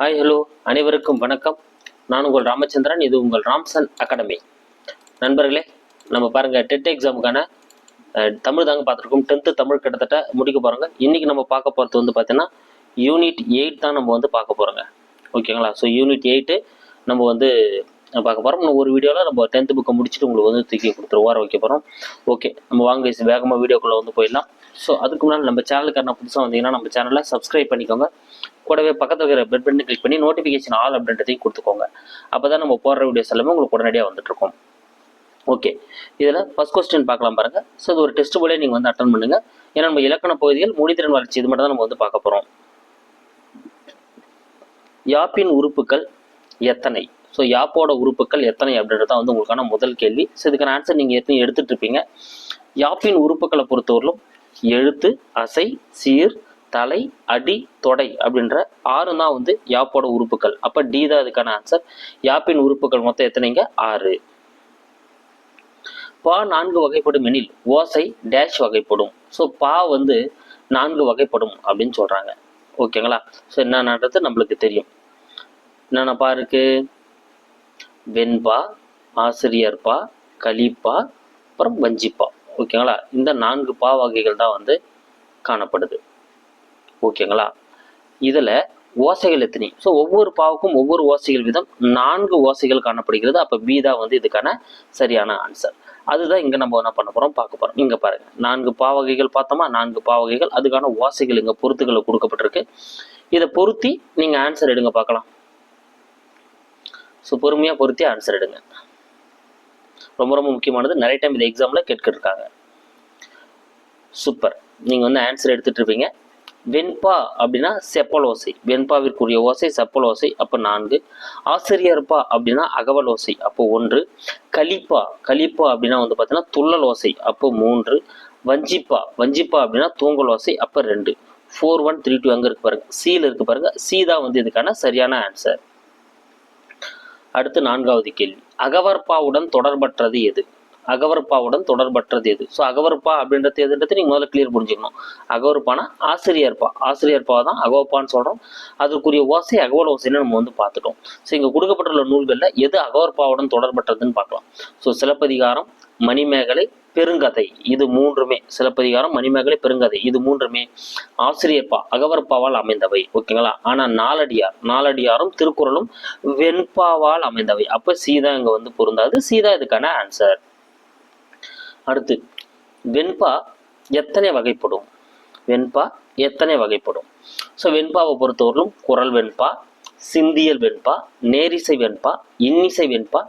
Hi hello அனைவருக்கும் வணக்கம். நான் உங்கள் ராமச்சந்திரன். இது உங்கள் ராம்சன் அகாடமி நண்பர்களே நம்ம பாருங்கள் டெட் எக்ஸாமுக்கான தமிழ் தாங்க பார்த்துருக்கோம். டென்த்து தமிழ் கிட்டத்தட்ட முடிக்க போகிறோங்க இன்றைக்கி நம்ம பார்க்க போகிறது வந்து பார்த்தீங்கன்னா யூனிட் எயிட் தான் நம்ம வந்து பார்க்க போகிறோங்க ஓகேங்களா? ஸோ யூனிட் எயிட்டு நம்ம வந்து பார்க்க போகிறோம் ஒரு வீடியோவில் நம்ம டென்த்து புக்கை முடிச்சுட்டு உங்களுக்கு வந்து தூக்கி கொடுத்துருவோம் வர வைக்க போகிறோம் ஓகே நம்ம வாங்க வேகமாக வீடியோக்குள்ளே வந்து போயிடலாம். ஸோ அதுக்கு முன்னாடி நம்ம சேனலுக்கு நான் புதுசாக வந்தீங்கன்னா நம்ம சேனலை சப்ஸ்கிரைப் பண்ணிக்கோங்க. கூடவே பக்கத்தில் இருக்கிற பெட் பட்டன் கிளிக் பண்ணி நோட்டிஃபிகேஷன் ஆல் அப்படின்றதையும் கொடுத்துக்கோங்க. அப்போ தான் நம்ம போடுற வீடியோஸ் எல்லாமே உங்களுக்கு உடனடியாக வந்துட்டுருக்கோம். ஓகே இதில் ஃபர்ஸ்ட் கொஸ்டின் பார்க்கலாம் பாருங்கள் ஸோ இது ஒரு டெஸ்ட் போலே நீங்கள் வந்து அட்டன் பண்ணுங்கள் ஏன்னா நம்ம இலக்கண பகுதிகள் மொழித்திறன் வளர்ச்சி இது மட்டும் தான் நம்ம வந்து பார்க்க போகிறோம் யாப்பின் உறுப்புகள் எத்தனை? ஸோ யாப்போட உறுப்புகள் எத்தனை அப்படின்றது தான் வந்து உங்களுக்கான முதல் கேள்வி. ஸோ இதுக்கான ஆன்சர் நீங்கள் ஏற்கனவே எடுத்துகிட்டு இருப்பீங்க யாப்பின் உறுப்புகளை பொறுத்தவரையிலும் எழுத்து அசை சீர் தலை அடி தொடை அப்படின்ற ஆறு தான் வந்து யாப்போட உறுப்புகள். அப்போ டி தான் இதுக்கான ஆன்சர் யாப்பின் உறுப்புகள் மொத்தம் எத்தனைங்க? ஆறு. பா நான்கு வகைப்படும் எனில் ஓசை டேஷ் வகைப்படும். ஸோ பா வந்து நான்கு வகைப்படும் அப்படின்னு சொல்றாங்க. ஓகேங்களா ஸோ என்னன்றது நம்மளுக்கு தெரியும். என்னென்ன பா இருக்கு? வெண்பா ஆசிரியர்பா கலிப்பா அப்புறம் வஞ்சிப்பா. ஓகேங்களா இந்த நான்கு பா வகைகள் தான் வந்து காணப்படுது. ஓகேங்களா? இதில் ஓசைகள் எத்தனை? ஸோ ஒவ்வொரு பாவுக்கும் ஒவ்வொரு ஓசைகள் விதம் நான்கு ஓசைகள் காணப்படுகிறது. அப்போ பி தான் வந்து இதுக்கான சரியான ஆன்சர் அதுதான் இங்கே நம்ம என்ன பண்ண போகிறோம் பார்க்க போகிறோம் இங்கே பாருங்கள் நான்கு பாவகைகள் பார்த்தோமா? நான்கு பாவகைகள் அதுக்கான ஓசைகள் இங்கே பொருத்துக்களை கொடுக்கப்பட்டிருக்கு. இதை பொருத்தி நீங்கள் ஆன்சர் எடுங்க பார்க்கலாம். ஸோ பொறுமையாக பொருத்தி ஆன்சர் எடுங்க. ரொம்ப ரொம்ப முக்கியமானது. நிறைய டைம் இந்த எக்ஸாமில் கேட்கிருக்காங்க சூப்பர் நீங்கள் வந்து ஆன்சர் எடுத்துகிட்டு இருப்பீங்க. வெண்பா அப்படின்னா செப்பல் ஓசை. வெண்பாவிற்குரிய ஓசை செப்பல் ஓசை அப்போ நான்கு. ஆசிரியர்பா அப்படின்னா அகவல் ஓசை அப்போ ஒன்று. கலிப்பா கலிப்பா அப்படின்னா வந்து பார்த்தீங்கன்னா துள்ளல் ஓசை அப்போ மூன்று. வஞ்சிப்பா வஞ்சிப்பா அப்படின்னா தூங்கல் ஓசை அப்போ ரெண்டு. ஃபோர் ஒன் த்ரீ டூ அங்கே இருக்கு பாருங்க. சியில் இருக்கு பாருங்க. சி தான் வந்து இதுக்கான சரியான ஆன்சர் அடுத்து நான்காவது கேள்வி. அகவர்பாவுடன் தொடர்பற்றது எது? அகவர்பாவுடன் தொடர்பற்றது எது? ஸோ அகவர்பா அப்படின்றது எதுன்றது நீங்கள் முதல்ல கிளியர் புரிஞ்சுக்கணும். அகவர்பானா ஆசிரியர்பா ஆசிரியர்பா தான் அகவப்பான்னு சொல்கிறோம் அதற்குரிய ஓசை அகவல் ஓசைன்னு நம்ம வந்து பார்த்துட்டோம். ஸோ இங்கே கொடுக்கப்பட்டுள்ள நூல்களில் எது அகவர்பாவுடன் தொடர்பற்றதுன்னு பார்க்கலாம். ஸோ சிலப்பதிகாரம் மணிமேகலை பெருங்கதை. இது மூன்றுமே. சிலப்பதிகாரம் மணிமேகலை பெருங்கதை. இது மூன்றுமே. ஆசிரியப்பா அகவர்பாவால் அமைந்தவை. ஓகேங்களா? ஆனால் நாலடியார். நாலடியாரும் திருக்குறளும் வெண்பாவால் அமைந்தவை. அப்போ சீதா இங்கே வந்து பொருந்தாது. சீதா இதுக்கான ஆன்சர் அடுத்து வெண்பா எத்தனை வகைப்படும்? வெண்பா எத்தனை வகைப்படும்? ஸோ வெண்பாவை பொறுத்தவரையிலும் குரல் வெண்பா சிந்தியல் வெண்பா நேரிசை வெண்பா இன்னிசை வெண்பா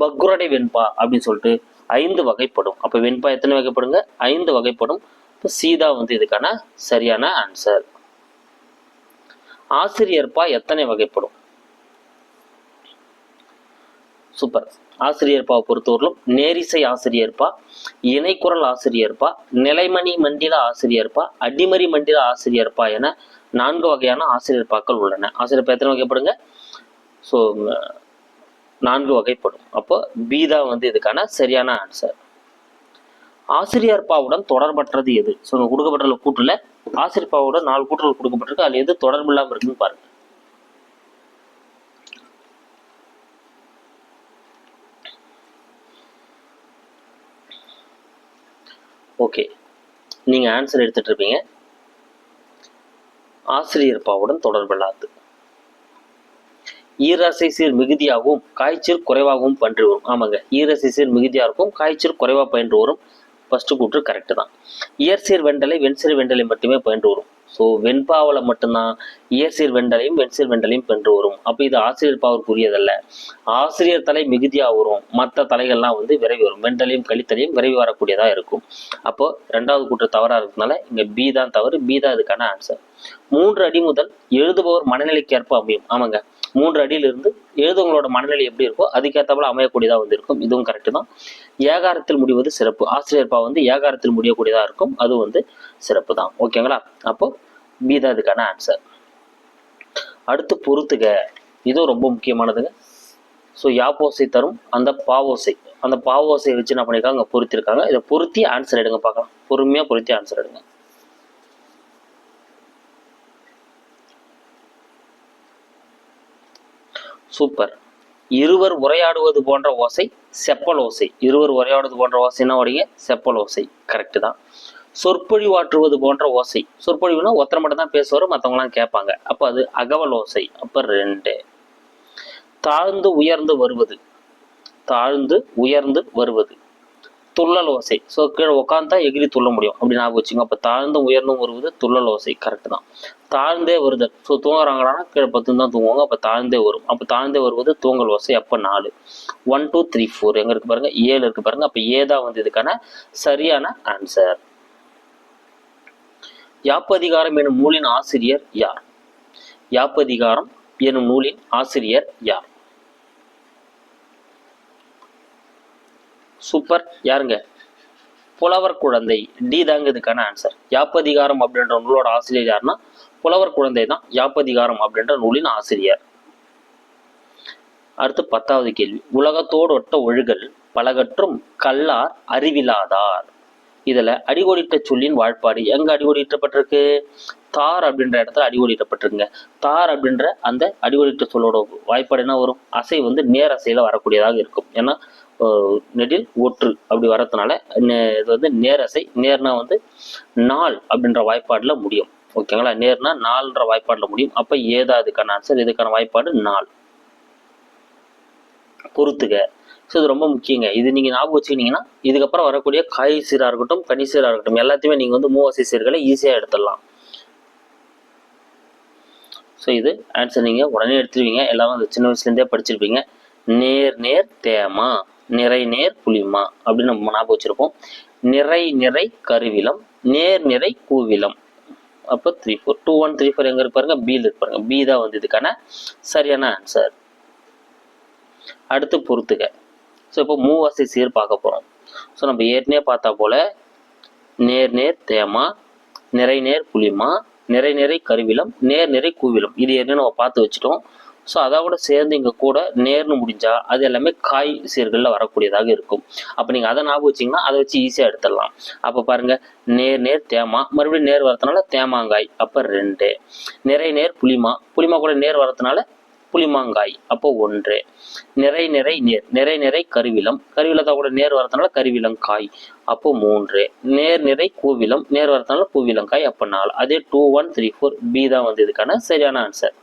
பக்ரடை வெண்பா அப்படின்னு சொல்லிட்டு ஐந்து வகைப்படும். அப்போ வெண்பா எத்தனை வகைப்படுங்க? ஐந்து வகைப்படும். இப்போ சீதா வந்து இதுக்கான சரியான ஆன்சர் ஆசிரியர்பா எத்தனை வகைப்படும்? சூப்பர். ஆசிரியர்பாவை பொறுத்தவரையிலும் நேரிசை ஆசிரியர்பா இணைக்குரல் ஆசிரியர்பா நிலைமணி மண்டில ஆசிரியர்பா அடிமறி மண்டில ஆசிரியர்பா என நான்கு வகையான ஆசிரியர்பாக்கள் உள்ளன. ஆசிரியர்பா எத்தனை வகைப்படுங்க? ஸோ நான்கு வகைப்படும். அப்போ பி தான் வந்து இதுக்கான சரியான ஆன்சர் ஆசிரியர்பாவுடன் தொடர்பற்றது எது? ஸோ கொடுக்கப்பட்டுள்ள கூட்டுல ஆசிரியர்பாவுடன் நாலு கூட்டுகள் கொடுக்கப்பட்டிருக்கு. அதில் எது தொடர்பு இல்லாமல் இருக்குன்னு பாருங்க. ஓகே நீங்கள் ஆன்சர் எடுத்துகிட்டு இருப்பீங்க ஆசிரியர்பாவுடன் தொடர்பில்லாது. ஈரசை சீர் மிகுதியாகவும் காய்ச்சல் குறைவாகவும் பன்றி வரும். ஆமாங்க. ஈரசை சீர் மிகுதியாக இருக்கும் காய்ச்சல் குறைவாக பயின்று வரும். ஃபஸ்ட்டு கூற்று கரெக்டு தான். இயற்சீர் வெண்டலை வெண்சீர் வெண்டலை மட்டுமே பயின்று வரும். ஸோ வெண்பாவில் மட்டும்தான் இயற்சீர் வெண்டலையும் வெண்சீர் வெண்டலையும் பென்று வரும். அப்போ இது ஆசிரியர் பாவிற்குரியதல்ல ஆசிரியர் தலை மிகுதியாக வரும் மற்ற தலைகள்லாம் வந்து விரைவி வரும். வெண்டலையும் கழித்தலையும் விரைவி வரக்கூடியதாக இருக்கும். அப்போ ரெண்டாவது கூற்று தவறாக இருக்கிறதுனால இங்கே பி தான் தவறு. பி தான் இதுக்கான ஆன்சர் மூன்று அடி முதல் எழுதுபவர் மனநிலைக்கு ஏற்ப அமையும். ஆமாங்க. மூன்று அடியிலிருந்து எழுதுவங்களோட மனநிலை எப்படி இருக்கோ அதுக்கேற்றபோல அமையக்கூடியதாக வந்து இருக்கும். இதுவும் கரெக்டு தான். ஏகாரத்தில் முடிவது சிறப்பு. ஆசிரியர் பா வந்து ஏகாரத்தில் முடியக்கூடியதாக இருக்கும். அது வந்து சிறப்பு தான் ஓகேங்களா? அப்போ பி தான் இதுக்கான ஆன்சர் அடுத்து பொறுத்துக. இதுவும் ரொம்ப முக்கியமானதுங்க. ஸோ யாப்போசை தரும் அந்த பாவோசை அந்த பாவோசை வச்சு என்ன பண்ணியிருக்காங்க பொருத்திருக்காங்க. இதை பொருத்தி ஆன்சர் எடுங்க பார்க்கலாம். பொறுமையாக பொருத்தி ஆன்சர் எடுங்க. சூப்பர் இருவர் உரையாடுவது போன்ற ஓசை செப்பல் ஓசை. இருவர் உரையாடுவது போன்ற ஓசைன்னா ஓடிங்க? செப்பல் ஓசை. கரெக்டு தான். சொற்பொழிவாற்றுவது போன்ற ஓசை. சொற்பொழிவுனா ஒருத்தரை மட்டும் தான் பேசுவார் மற்றவங்களாம் கேட்பாங்க. அப்போ அது அகவல் ஓசை. அப்போ ரெண்டு. தாழ்ந்து உயர்ந்து வருவது. தாழ்ந்து உயர்ந்து வருவது. துள்ளல் ஓசை. ஸோ கீழே உட்காந்தா எகிரி துள்ள முடியும். அப்படி ஞாபகம் வச்சுங்க அப்போ தாழ்ந்தும் உயர்ந்தும் வருவது துள்ளல் ஓசை. கரெக்ட் தான். தாழ்ந்தே வருதல். ஸோ தூங்குறாங்களான்னா கீழே பத்து தான் தூங்குவாங்க. அப்போ தாழ்ந்தே வரும். அப்போ தாழ்ந்தே வருவது தூங்கல் ஓசை. அப்போ நாலு. ஒன் டூ த்ரீ ஃபோர் எங்கே இருக்கு பாருங்க? ஏழு இருக்கு பாருங்க. அப்போ ஏதா வந்து இதுக்கான சரியான ஆன்சர் யாப்பதிகாரம் எனும் நூலின் ஆசிரியர் யார்? யாப்பதிகாரம் எனும் நூலின் ஆசிரியர் யார்? சூப்பர் யாருங்க? புலவர் குழந்தை. டி தாங்க இதுக்கான ஆன்சர் யாப்பதிகாரம் அப்படின்ற நூலோட ஆசிரியர் யாருன்னா புலவர் குழந்தை தான் யாப்பதிகாரம் அப்படின்ற நூலின் ஆசிரியர். அடுத்து பத்தாவது கேள்வி. உலகத்தோடு ஒட்ட ஒழுகல் பலகற்றும் கல்லார் அறிவிலாதார். இதில் அடிகோடிட்ட சொல்லின் வாழ்பாடு எங்கே அடிகோடிட்டப்பட்டிருக்கு? தார் அப்படின்ற இடத்துல அடிகோடிட்டப்பட்டிருக்குங்க. தார் அப்படின்ற அந்த அடிகோடிட்ட சொல்லோட வாய்ப்பாடு என்ன வரும்? அசை வந்து நேர் அசையில் வரக்கூடியதாக இருக்கும். ஏன்னா நெடில் ஒற்று அப்படி வரதுனால நே- இது வந்து நேரசை நேர்னா வந்து நாள் அப்படின்ற வாய்ப்பாடில் முடியும். ஓகேங்களா? நேர்னா நாள்ன்ற வாய்ப்பாடில் முடியும். அப்போ ஏதா இதுக்கான ஆன்சர் இதுக்கான வாய்ப்பாடு நாள். பொறுத்துக. ஸோ இது ரொம்ப முக்கியங்க. இது நீங்கள் ஞாபகம் வச்சுக்கிட்டீங்கன்னா இதுக்கப்புறம் வரக்கூடிய காய் சீராக இருக்கட்டும் கனி சீராக இருக்கட்டும் எல்லாத்தையுமே நீங்கள் வந்து மூவாசி சீர்களை ஈஸியாக எடுத்துடலாம். ஸோ இது ஆன்சர் நீங்கள் உடனே எடுத்துருவீங்க. எல்லாரும் அந்த சின்ன வயசுலேருந்தே படிச்சிருப்பீங்க. நேர் நேர் தேமா நிறை நேர் புளிமா அப்படின்னு நம்ம ஞாபகம் வச்சுருப்போம். நிறை நிறை கருவிலம் நேர் நிறை கூவிலம். அப்போ three four two one three four எங்கே இருப்பாருங்க பியில் இருப்பாருங்க பி தான் வந்து இதுக்கான சரியான ஆன்சர் அடுத்து பொறுத்துக்க ஸோ இப்போ மூவாசை சீர் பார்க்க போகிறோம் ஸோ நம்ம ஏற்கனவே பார்த்தா போல் நேர் நேர் தேமா நிறை நேர் புளிமா நிறை நிறை கருவிலம் நேர் நிறை கூவிலம் இது ஏற்கனவே நம்ம பார்த்து வச்சுட்டோம். ஸோ அதோட சேர்ந்து இங்கே கூட நேர்னு முடிஞ்சா அது எல்லாமே காய் சீர்களில் வரக்கூடியதாக இருக்கும். அப்போ நீங்கள் அதை ஞாபகம் வச்சிங்கன்னா அதை வச்சு ஈஸியாக எடுத்துடலாம். அப்போ பாருங்கள் நேர் நேர் தேமா மறுபடியும் நேர் வரதுனால தேமாங்காய். அப்போ ரெண்டு. நிறை நேர் புளிமா புளிமா கூட நேர் வரதுனால புளிமாங்காய். அப்போ ஒன்று. நிறை நிறை நேர். நிறை நிறை கருவிலம் கருவிலத்தா கூட நேர் வரதுனால கருவிலங்காய் அப்போ மூன்று. நேர் நிறை கூவிலம் நேர் வரதுனால கூவிலங்காய் அப்போ நாலு. அதே two one three four B தான் வந்து இதுக்கான சரியான ஆன்சர்.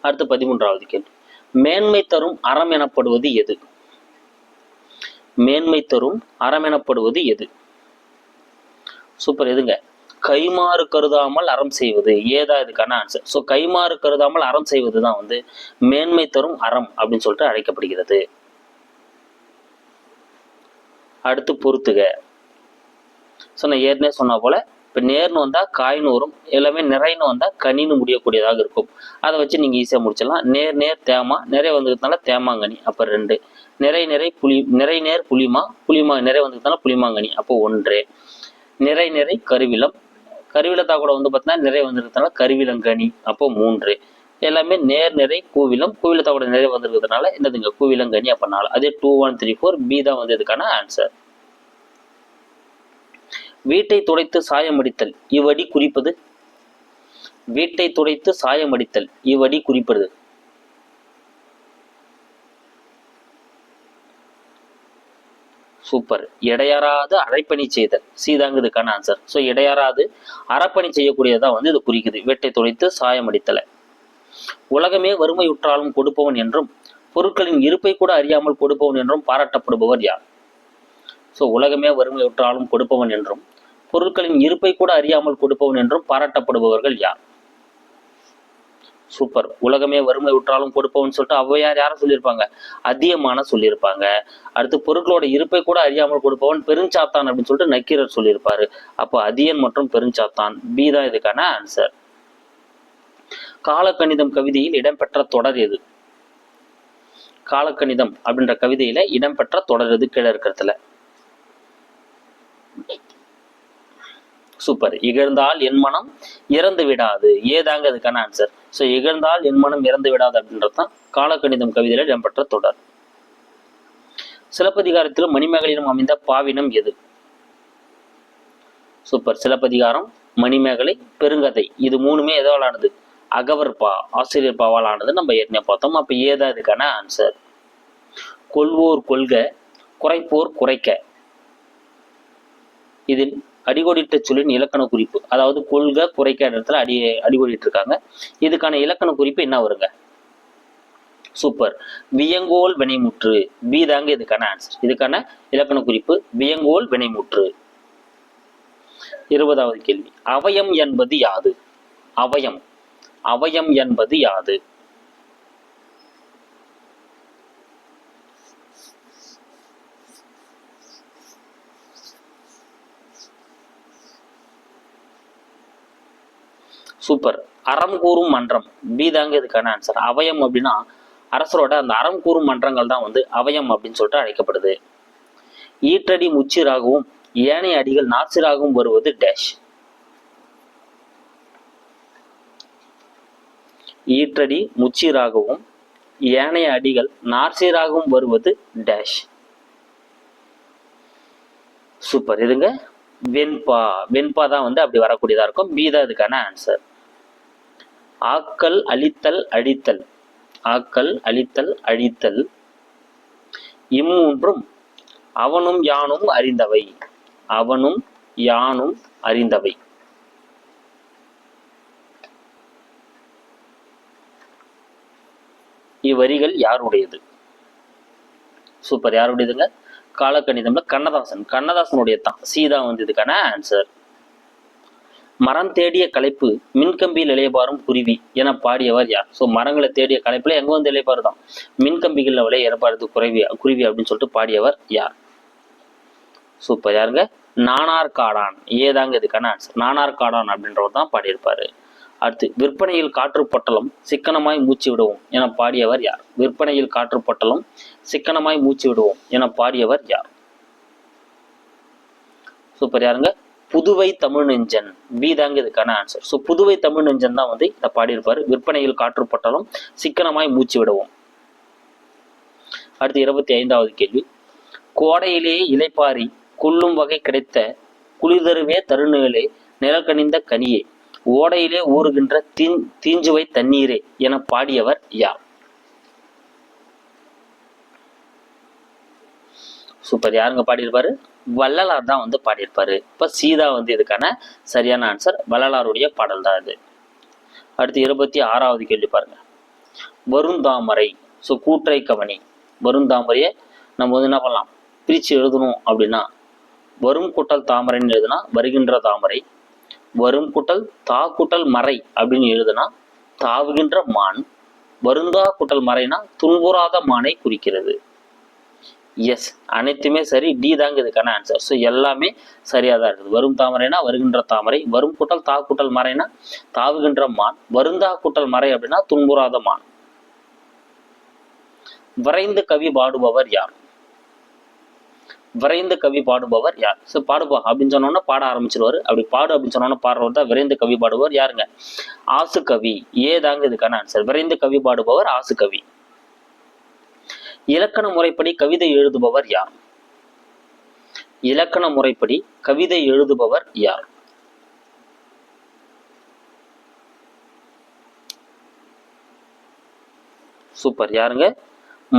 அடுத்து பதிமூன்றாவது கேள்வி. மேன்மை தரும் அறம் எனப்படுவது எது? மேன்மை தரும் அறம் எனப்படுவது எது? சூப்பர். எதுங்க? கைமாறு கருதாமல் அறம் செய்வது. ஏதா இதுக்கான ஆன்சர் ஸோ கைமாறு கருதாமல் அறம் செய்வது தான் வந்து மேன்மை தரும் அறம் அப்படின்னு சொல்லிட்டு அழைக்கப்படுகிறது. அடுத்து பொறுத்துக. ஸோ நான் ஏற்கனவே சொன்ன போல இப்போ நேர்னு வந்தால் காய்னு வரும் எல்லாமே நிறைன்னு வந்தால் கனின்னு முடியக்கூடியதாக இருக்கும். அதை வச்சு நீங்கள் ஈஸியாக முடிச்சிடலாம். நேர் நேர் தேமா. நிறைய வந்ததுனால தேமாங்கனி அப்போ ரெண்டு. நிறை நிறை புளி நிறை நேர் புளிமா. புளிமா நிறை வந்ததுனால புளிமாங்கனி அப்போ ஒன்று. நிறை நிறை கருவிலம் கருவிலத்தா கூட வந்து பார்த்தீங்கன்னா நிறை வந்திருக்கிறதுனால கருவிலங்கனி அப்போ மூன்று. எல்லாமே நேர் நிறை கூவிலம் கூவிலத்தா கூட நிறை வந்திருக்கிறதுனால என்னதுங்க? கூவிலங்கனி அப்போ நாலு. அதே two one three four B தான் வந்து இதுக்கான ஆன்சர் வீட்டை துடைத்து சாயம் அடித்தல் இவ்வடி குறிப்பது. வீட்டை துடைத்து சாயம் அடித்தல் இவ்வடி குறிப்பது. சூப்பர். இடையறாது அரைப்பணி செய்தல். சீதாங்க இதுக்கான ஆன்சர் ஸோ இடையறாது அறப்பணி செய்யக்கூடியதான் வந்து இது குறிக்குது. வீட்டை துடைத்து சாயமடித்தலை உலகமே வறுமையுற்றாலும் கொடுப்பவன் என்றும் பொருட்களின் இருப்பை கூட அறியாமல் கொடுப்பவன் என்றும் பாராட்டப்படுபவர் யார்? ஸோ உலகமே வறுமையுற்றாலும் கொடுப்பவன் என்றும் பொருட்களின் இருப்பை கூட அறியாமல் கொடுப்பவன் என்றும் பாராட்டப்படுபவர்கள் யார்? சூப்பர். உலகமே வறுமை உற்றாலும் கொடுப்பவன் சொல்லிட்டு ஔவையார் யாரும் சொல்லியிருப்பாங்க? அதியமான சொல்லியிருப்பாங்க. அடுத்து பொருட்களோட இருப்பை கூட அறியாமல் கொடுப்பவன் பெருஞ்சாத்தான் அப்படின்னு சொல்லிட்டு நக்கீரர் சொல்லியிருப்பாரு. அப்போ அதியன் மற்றும் பெருஞ்சாத்தான். பி தான் இதுக்கான ஆன்சர் காலக்கணிதம் கவிதையில் இடம்பெற்ற தொடர் எது? காலக்கணிதம் அப்படின்ற கவிதையில இடம்பெற்ற தொடர் எது கீழே இருக்கிறதுல? சூப்பர். இகழ்ந்தால் என் மனம் இறந்து விடாது ஏதாங்க அதுக்கான ஆன்சர் ஸோ இகழ்ந்தால் என் மனம் இறந்து விடாது அப்படின்றது தான் காலக்கணிதம் கவிதையில் இடம்பெற்ற தொடர். சிலப்பதிகாரத்திலும் மணிமேகலையிலும் அமைந்த பாவினம் எது? சூப்பர். சிலப்பதிகாரம் மணிமேகலை பெருங்கதை. இது மூணுமே எதோலானது அகவர் பா ஆசிரியர் பாவால் ஆனது நம்ம ஏற்கனவே பார்த்தோம். அப்போ ஏதா இதுக்கான ஆன்சர் கொள்வோர் கொள்க குறைப்போர் குறைக்க. இதில் அடிகோடிட்ட சொல்லின் இலக்கண குறிப்பு. அதாவது கொள்க குறைக்க இடத்துல அடி அடிகோடிட்டு இருக்காங்க இதுக்கான இலக்கண குறிப்பு என்ன வருங்க? சூப்பர். வியங்கோல் வினைமுற்று பி தாங்க இதுக்கான ஆன்சர் இதுக்கான இலக்கண குறிப்பு. வியங்கோல் வினைமுற்று இருபதாவது கேள்வி. அவயம் என்பது யாது? அவயம். அவயம் என்பது யாது? சூப்பர். அறம் கூறும் மன்றம். பி தாங்க இதுக்கான ஆன்சர் அவயம் அப்படின்னா அரசரோட அந்த அறம் கூறும் மன்றங்கள் தான் வந்து அவயம் அப்படின்னு சொல்லிட்டு அழைக்கப்படுது. ஈற்றடி முச்சிராகவும் ஏனைய அடிகள் நாசிராகவும் வருவது டேஷ் ஈற்றடி முச்சிராகவும் ஏனைய அடிகள் நார்சீராகவும் வருவது டேஷ் சூப்பர். இதுங்க வெண்பா. வெண்பா தான் வந்து அப்படி வரக்கூடியதா இருக்கும். பி தான் இதுக்கான ஆன்சர் ஆக்கல் அழித்தல் அழித்தல். ஆக்கல் அழித்தல் அழித்தல். இம்மூன்றும் அவனும் யானும் அறிந்தவை. அவனும் யானும் அறிந்தவை. இவ்வரிகள் யாருடையது? சூப்பர் யாருடையதுங்க காலக்கணிதம்ல கண்ணதாசன். கண்ணதாசனுடைய தான் சீதா வந்து இதுக்கான ஆன்சர் மரம் தேடிய களைப்பு மின்கம்பியில் இளையபாரும் குருவி என பாடியவர் யார்? ஸோ மரங்களை தேடிய களைப்பில் எங்கே வந்து இளையபாரு தான்? மின்கம்பிகளில் விளைய இறப்பாருது குறைவி குருவி அப்படின்னு சொல்லிட்டு பாடியவர் யார்? சூப்பர் யாருங்க? நானார் காடான். ஏதாங்க இதுக்கான ஆன்சர் நானார் காடான் அப்படின்றவர் தான் பாடியிருப்பாரு. அடுத்து விற்பனையில் காற்று பொட்டலம் சிக்கனமாய் மூச்சு விடுவோம் என பாடியவர் யார்? விற்பனையில் காற்று பொட்டலம் சிக்கனமாய் மூச்சு விடுவோம் என பாடியவர் யார்? சூப்பர் யாருங்க? புதுவை தமிழ் நெஞ்சன். பி தாங்க இதுக்கான ஆன்சர் ஸோ புதுவை தமிழ் நெஞ்சன் தான் வந்து இதை பாடியிருப்பார். விற்பனையில் காற்றுப்பட்டாலும் சிக்கனமாய் மூச்சு விடுவோம். அடுத்து இருபத்தி ஐந்தாவது கேள்வி. கோடையிலேயே இலைப்பாரி கொல்லும் வகை கிடைத்த குளிர்தருவே தருநிலை நிலக்கணிந்த கனியே. ஓடையிலே ஊறுகின்ற தீ தீஞ்சுவை தண்ணீரே என பாடியவர் யார்? சூப்பர் யாருங்க பாடியிருப்பாரு? வள்ளலார் தான் வந்து பாடியிருப்பாரு. இப்போ சீதா வந்து இதுக்கான சரியான ஆன்சர் வள்ளலாருடைய பாடல் தான் இது. அடுத்து இருபத்தி ஆறாவது கேள்வி பாருங்க. வருந்தாமரை ஸோ கூற்றை கவனி வருந்தாமரையை நம்ம வந்து என்ன பண்ணலாம்? பிரித்து எழுதணும் அப்படின்னா வரும் கூட்டல் தாமரைன்னு எழுதுனா வருகின்ற தாமரை வரும் கூட்டல் தா கூட்டல் மறை அப்படின்னு எழுதுனா தாவுகின்ற மான் வருந்தா கூட்டல் மறைனா துன்புறாத மானை குறிக்கிறது. எஸ் அனைத்துமே சரி டி தாங்க இதுக்கான ஆன்சர் ஸோ எல்லாமே சரியாக தான் இருக்குது. வரும் தாமரைனா வருகின்ற தாமரை வரும் கூட்டல் தா கூட்டல் மறைனா தாவுகின்ற மான் வருந்தா கூட்டல் மறை அப்படின்னா துன்புறாத மான். விரைந்து கவி பாடுபவர் யார்? விரைந்து கவி பாடுபவர் யார்? ஸோ பாடுபா அப்படின்னு சொன்னோன்னா பாட ஆரம்பிச்சிருவாரு. அப்படி பாடு அப்படின்னு சொன்னோன்னா பாடுறவர் தான் விரைந்து கவி பாடுபவர் யாருங்க? ஆசு கவி ஏதாங்க இதுக்கான ஆன்சர் விரைந்து கவி பாடுபவர் ஆசு கவி இலக்கண முறைப்படி கவிதை எழுதுபவர் யார்? இலக்கண முறைப்படி கவிதை எழுதுபவர் யார்? சூப்பர் யாருங்க?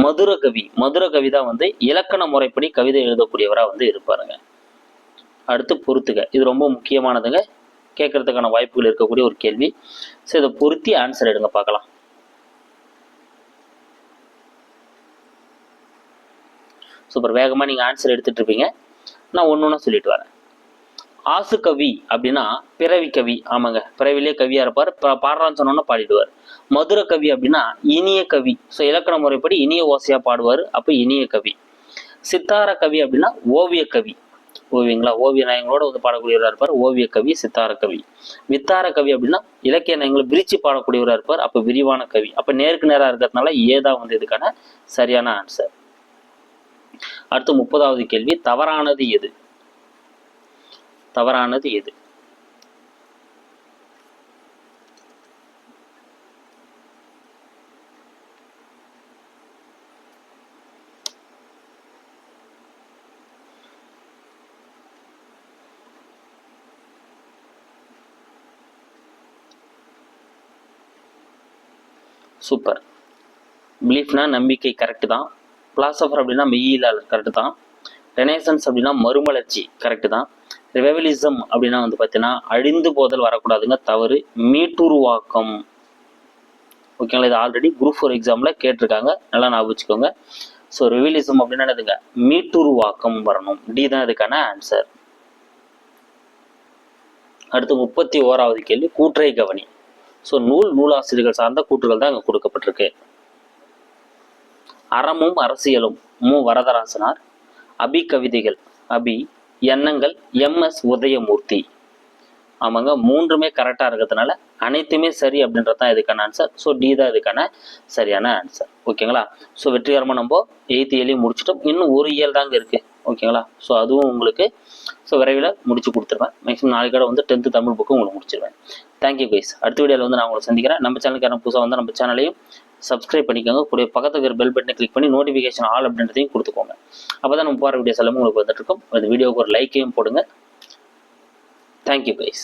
மதுர கவி மதுர கவி தான் வந்து இலக்கண முறைப்படி கவிதை எழுதக்கூடியவரா வந்து இருப்பாருங்க. அடுத்து பொறுத்துக இது ரொம்ப முக்கியமானதுங்க. கேட்கறதுக்கான வாய்ப்புகள் இருக்கக்கூடிய ஒரு கேள்வி. ஸோ இதை பொருத்தி ஆன்சர் எடுங்க பார்க்கலாம். சூப்பர் வேகமாக நீங்கள் ஆன்சர் எடுத்துகிட்டு இருப்பீங்க நான் ஒன்று ஒன்றா சொல்லிட்டு வரேன். ஆசு கவி அப்படின்னா பிறவி கவி. ஆமாங்க. பிறவிலே கவியாக இருப்பார். பாடுறான்னு சொன்னோன்னா பாடிடுவார். மதுர கவி அப்படின்னா இனிய கவி. ஸோ இலக்கண முறைப்படி இனிய ஓசையாக பாடுவார். அப்போ இனிய கவி. சித்தார கவி அப்படின்னா ஓவிய கவி. ஓவியங்களா? ஓவிய நாயங்களோட வந்து பாடக்கூடியவராக இருப்பார். ஓவிய கவி சித்தார கவி. வித்தார கவி அப்படின்னா இலக்கிய நாயங்களை விரிச்சு பாடக்கூடியவராக இருப்பார். அப்போ விரிவான கவி. அப்போ நேருக்கு நேராக இருக்கிறதுனால ஏதா வந்து இதுக்கான சரியான ஆன்சர் அடுத்து முப்பதாவது கேள்வி தவறானது எது? தவறானது எது? சூப்பர். பிலீஃப்னா நம்பிக்கை கரெக்டு தான். பிளாசபர் அப்படின்னா மெய்யியலாளர் கரெக்டு தான். ரெனேசன்ஸ் அப்படின்னா மறுமலர்ச்சி கரெக்டு தான். ரெவலிசம் அப்படின்னா வந்து பார்த்தீங்கன்னா அழிந்து போதல் வரக்கூடாதுங்க தவறு மீட்டுருவாக்கம். ஓகேங்களா இது ஆல்ரெடி குரூப் ஃபோர் எக்ஸாமில் கேட்டிருக்காங்க நல்லா ஞாபகம் வச்சுக்கோங்க. ஸோ ரெவலிசம் அப்படின்னா என்னதுங்க? மீட்டுருவாக்கம் வரணும். டி தான் இதுக்கான ஆன்சர் அடுத்து முப்பத்தி ஓராவது கேள்வி கூற்றை கவனி. ஸோ நூல் நூலாசிரியர்கள் சார்ந்த கூற்றுகள் தான் அங்கே கொடுக்கப்பட்டிருக்கு. அறமும் அரசியலும் மு. வரதராசனார். அபி கவிதைகள் அபி எண்ணங்கள் எம்எஸ் உதயமூர்த்தி. ஆமாங்க மூன்றுமே கரெக்டாக இருக்கிறதுனால அனைத்துமே சரி அப்படின்றது தான் இதுக்கான ஆன்சர் ஸோ டி தான் இதுக்கான சரியான ஆன்சர் ஓகேங்களா ஸோ வெற்றிகரமாக நம்ம எயித்து இயலையும் முடிச்சிட்டோம். இன்னும் ஒரு இயல் தாங்க இருக்குது ஓகேங்களா ஸோ அதுவும் உங்களுக்கு ஸோ விரைவில் முடிச்சு கொடுத்துருவேன். மேக்ஸிமம் நாளைக்கோட வந்து டென்த்து தமிழ் புக்கும் உங்களுக்கு முடிச்சிருவேன். தேங்க்யூ கைஸ் அடுத்த வீடியோவில் வந்து நான் உங்களை சந்திக்கிறேன். நம்ம சேனலுக்கு யாரும் புதுசாக வந்து நம்ம சேனலையும் சப்ஸ்கிரைப் பண்ணிக்கோங்க. கூடிய பக்கத்துக்கு இருக்கிற பெல் பட்டனை கிளிக் பண்ணி நோட்டிஃபிகேஷன் ஆல் அப்படின்றதையும் கொடுத்துக்கோங்க. அப்போ தான் நம்ம போகிற வீடியோஸ் எல்லாமே உங்களுக்கு வந்துட்டு இருக்கும். இந்த வீடியோவுக்கு ஒரு லைக்கையும் போடுங்க. Thank you guys